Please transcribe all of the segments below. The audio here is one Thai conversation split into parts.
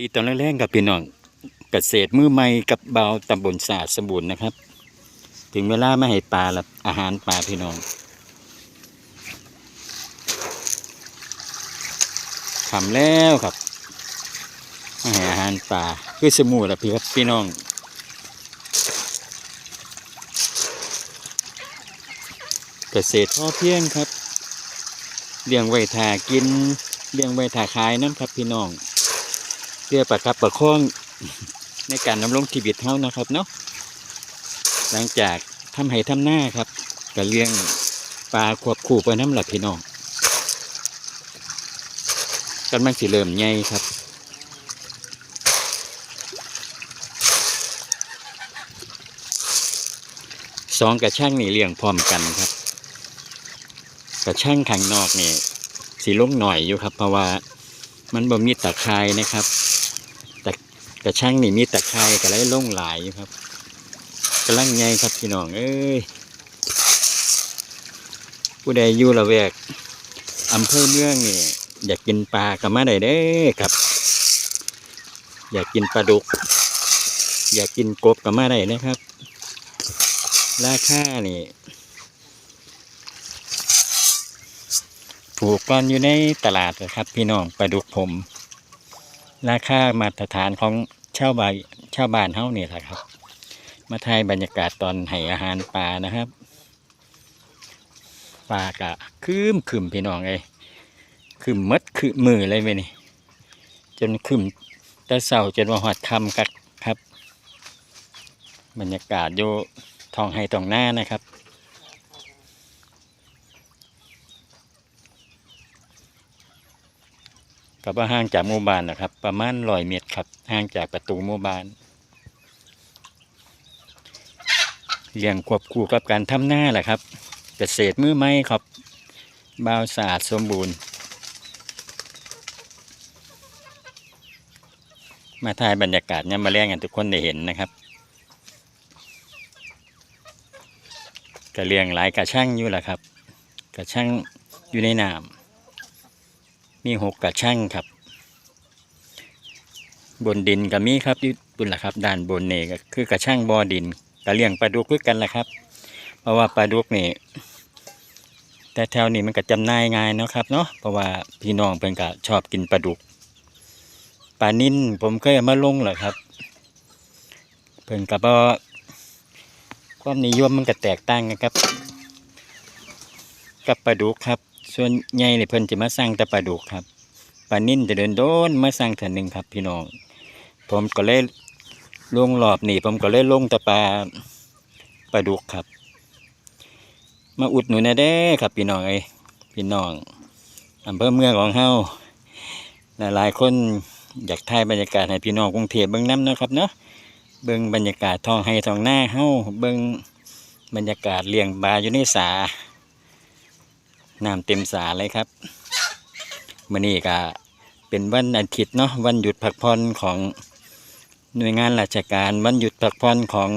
ดีตอนแรกๆกับพี่น้องเกษตรมือใหม่กับเบาตำบลศาสตร์สมบูรณ์นะครับ ถึงเวลามาให้ปลาละอาหารปลาพี่น้องทำแล้วครับมาให้อาหารปลาคือสมูละพี่ครับพี่น้องเกษตรพ่อเพียงครับเลี้ยงไว้ทากินเลี้ยงไว้ทาขายน้ำครับพี่น้อง พื่อประคับประคองในการดำรงชีวิตเฮานะครับเนาะหลังจากทำให้ทำหน้าครับก็เลี้ยงปลาควบคู่ไปน้ำหลับพี่น้องกำลังสิเริ่มใหญ่ครับสองกระช่างนี่เลี้ยงพร้อมกันครับ กระช่างข้างนอกนี่สีลงหน่อยอยู่ครับ เพราะว่ามันบ่มีตะไคร่นะครับ กระช่างนี่มีตะไคร่ก็เลยลงหลายครับกำลังไงครับพี่น้องเอ้ยผู้ใดอยู่ละแวกอำเภอเมืองนี่อยากกินปลาก็มาได้เด้ครับ อยากกินปลาดุก อยากกินกบก็มาได้นะครับ ราคานี่ถูกก่อนอยู่ในตลาดนะครับ พี่น้องปลาดุกผม ราคามาตรฐานของ ชาวบ้านชาวบ้านเฮาเนี่ยแหละครับ มาถ่ายบรรยากาศตอนให้อาหารปลานะครับปลากะคืมคืมพี่น้องเอ้ยคืมหมดคืมมือเลยเว้ยนี่จนคืมต่เสาจนว่าหอดคำกัดครับ บรรยากาศอยู่ทองไฮทองหน้านะครับ กับว่าห่างจากหมู่บ้านนะครับ ประมาณร้อยเมตรครับห่างจากประตูหมู่บ้านเลี้ยงควบคู่กับการทำหน้าแหละครับ เกษตรมือไม้ครับบาวสะอาดสมบูรณ์ มาถ่ายบรรยากาศเนี่ยมาแรงกันทุกคนได้เห็นนะครับก็เลียงหลายกระช่างอยู่แหละครับ กระช่างอยู่ในน้ำ มีหกกระช่างครับ บนดินก็มีครับอยู่บุญละครับด้านบนนี่ก็คือกระช่างบ่อดินก็เลี้ยงปลาดุกด้วยกันแหละครับ เพราะว่าปลาดุกนี่แต่แถวนี้มันก็จำหน่ายง่ายเนาะครับเนาะเพราะว่าพี่น้องเพิ่นก็ชอบกินปลาดุกปลานิ่นผมเคยมาลงแหละครับ เพิ่นก็บ่าความนิยมมันก็แตกต่างกันครับ กับปลาดุกครับ ส่วนใหญ่เนี่ยเพิ่นจะมาสั่งแต่ปลาดุกครับปลานิ่นจะเดินโดนมาสั่งเถื่อหนึ่งครับ พี่น้อง ผมก็เลยลงรอบนี่ผมก็เลยลงแต่ปลาปลาดุกครับ มาอุดหนุนนะเด้ครับ พี่น้องเอ้พี่น้องอำเภอเมืองของเฮาหลายๆคนอยากถ่ายบรรยากาศให้พี่น้องกรุงเทพเบิ่งน้ำนะครับเนาะเบิ่งบรรยากาศท้องให้ท้องหน้าเฮาเบิ่งบรรยากาศเลี้ยงปลาอยู่ในสา น้ำเต็มสาเลยครับมื่อนี้ก็เป็นวันอาทิตย์เนาะวันหยุดพักผ่อนของหน่วยงานราชการ วันหยุดพักผ่อนของ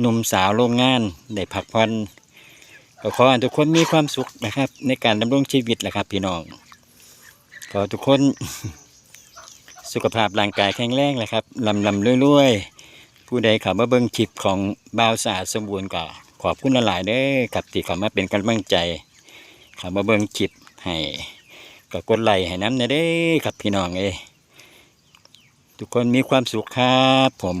หนุ่มสาวโรงงานได้พักผ่อนก็ขอให้ทุกคนมีความสุขนะครับ ในการดำรงชีวิตแหละครับ พี่น้องขอทุกคนสุขภาพร่างกายแข็งแรงแหละครับลำลำรวยๆ ผู้ใดเขับมาเบิ้งคลิปของบ่าวสาสมบูรณ์ก็ขอบคุณหลายๆเด้อกับที่เขามาเป็นกำลังใจ ขามาเบิ่งคลิปให้ก็กดไลค์ให้น้ำนะเด้ครับพี่น้องเอ้ทุกคนมีความสุขครับผม